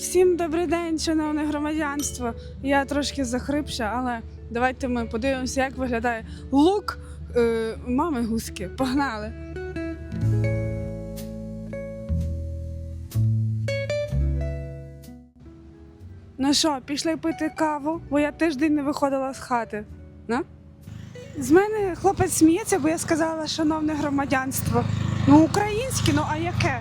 Всім добрий день, шановне громадянство. Я трошки захрипша, але давайте ми подивимося, як виглядає лук е, мами гуски. Погнали! Ну що, пішли пити каву, бо я тиждень не виходила з хати. На? З мене хлопець сміється, бо я сказала, шановне громадянство. Ну, українське, ну а яке?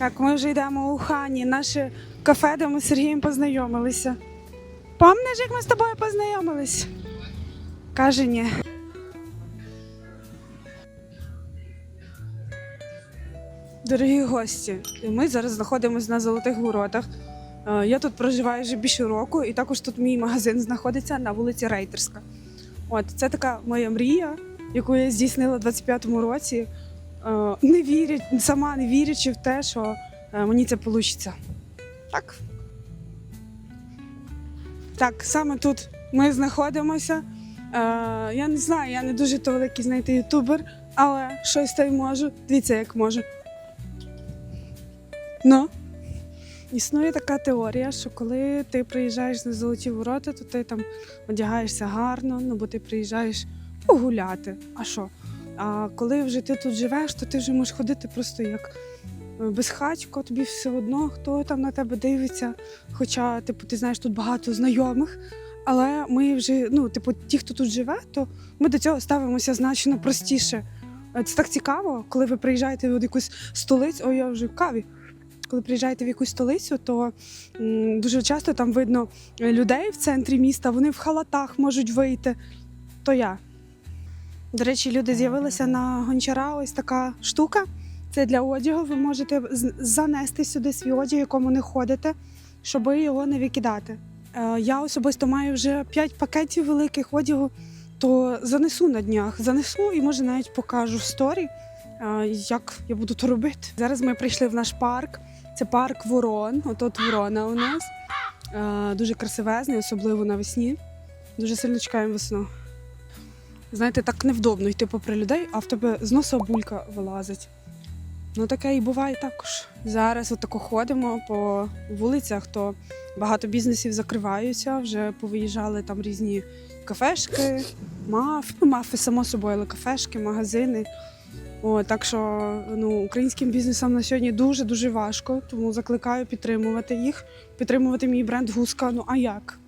Так, ми вже йдемо у хані, наше кафе, де ми з Сергієм познайомилися. Пам'ятаєш, як ми з тобою познайомились? Каже, ні. Дорогі гості, ми зараз знаходимося на Золотих Воротах. Е, Я тут проживаю вже більше року, і також тут мій магазин знаходиться на вулиці Рейтерська. От це така моя мрія, яку я здійснила у 25-му році. Е, Не вірять, сама не вірячи в те, що е, мені це вийде. Так. Так, саме тут ми знаходимося. Е, Я не знаю, я не дуже то великий знаєте, ютубер, але щось та й можу. Дивіться, як можу. Ну. Існує така теорія, що коли ти приїжджаєш на золоті ворота, то ти там одягаєшся гарно, ну бо ти приїжджаєш погуляти. А що? А коли вже ти тут живеш, то ти вже можеш ходити просто як е, безхатько, тобі все одно, хто там на тебе дивиться. Хоча, типу, ти знаєш тут багато знайомих. Але ми вже, ну, типу, ті, хто тут живе, то ми до цього ставимося значно простіше. Е, Це так цікаво, коли ви приїжджаєте в якусь столицю, ой, я вже в каві. Коли приїжджаєте в якусь столицю, то м, дуже часто там видно е, людей в центрі міста, вони в халатах можуть вийти. То я. До речі, люди з'явилися на гончара. Ось така штука. Це для одягу. Ви можете занести сюди свій одяг, якому не ходите, щоб його не викидати. Е, Я особисто маю вже 5 пакетів великих одягу, то занесу на днях. Занесу і може навіть покажу в сторі, е, як я буду то робити. Зараз ми прийшли в наш парк. Це парк Ворон. Отут ворона у нас. Е, Дуже красивезний, особливо навесні. Дуже сильно чекаємо весну. Знаєте, так невдобно йти попри людей, а в тебе з носа булька вилазить. Ну таке і буває також. Зараз отако ходимо по вулицях, то багато бізнесів закриваються, вже повиїжджали там різні кафешки, маф, ну, мафи, само собою, але кафешки, магазини. О, так що ну, українським бізнесам на сьогодні дуже дуже важко, тому закликаю підтримувати їх, підтримувати мій бренд Гуска. Ну а як?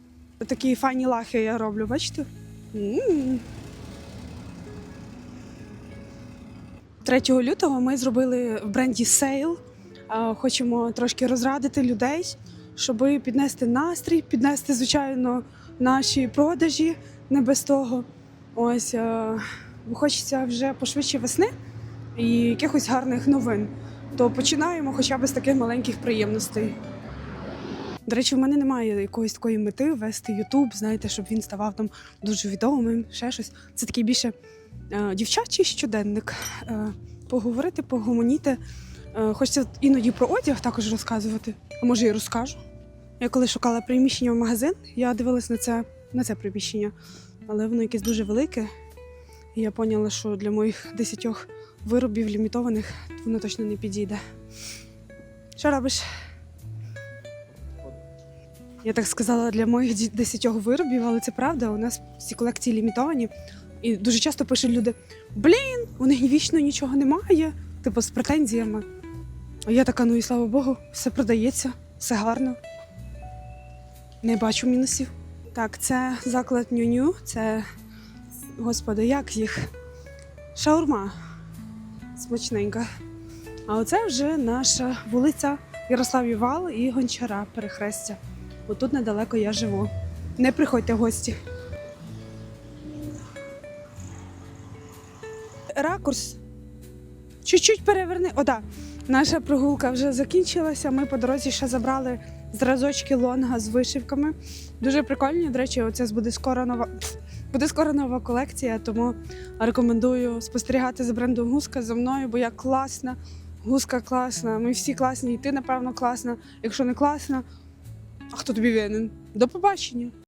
Такі файні лахи я роблю, бачите? М. 3 лютого ми зробили в бренді сейл. Хочемо трошки розрадити людей, щоб піднести настрій, піднести, звичайно, наші продажі не без того. Ось е, хочеться вже пошвидше весни і якихось гарних новин. То починаємо хоча б з таких маленьких приємностей. До речі, в мене немає якоїсь такої мети вести Ютуб, знаєте, щоб він ставав там дуже відомим, ще щось. Це такий більше е, дівчачий щоденник. Е, поговорити, погомоніти. Е, хочеться іноді про одяг також розказувати, а може і розкажу. Я коли шукала приміщення в магазин, я дивилась на це, на це приміщення, але воно якесь дуже велике. І я поняла, що для моїх десятьох виробів лімітованих воно точно не підійде. Що робиш? Я так сказала для моїх десятьох виробів, але це правда. У нас всі колекції лімітовані. І дуже часто пишуть люди: блін, у них вічно нічого немає, типу з претензіями. А я така, ну і слава Богу, все продається, все гарно. Не бачу мінусів. Так, це заклад Ню-Ню, це, господи, як їх? Шаурма. Смачненька. А оце вже наша вулиця Ярослав Вал і Гончара перехрестя. Отут недалеко я живу. Не приходьте в гості. Ракурс. Чуть-чуть переверни. О, да. Наша прогулка вже закінчилася. Ми по дорозі ще забрали зразочки лонга з вишивками. Дуже прикольні. До речі, оце буде скоро нова. Буде скоро нова колекція, тому рекомендую спостерігати за брендом Гуска за мною, бо я класна. Гуска класна. Ми всі класні, і ти, напевно, класна. Якщо не класна, а хто тобі винен? До побачення.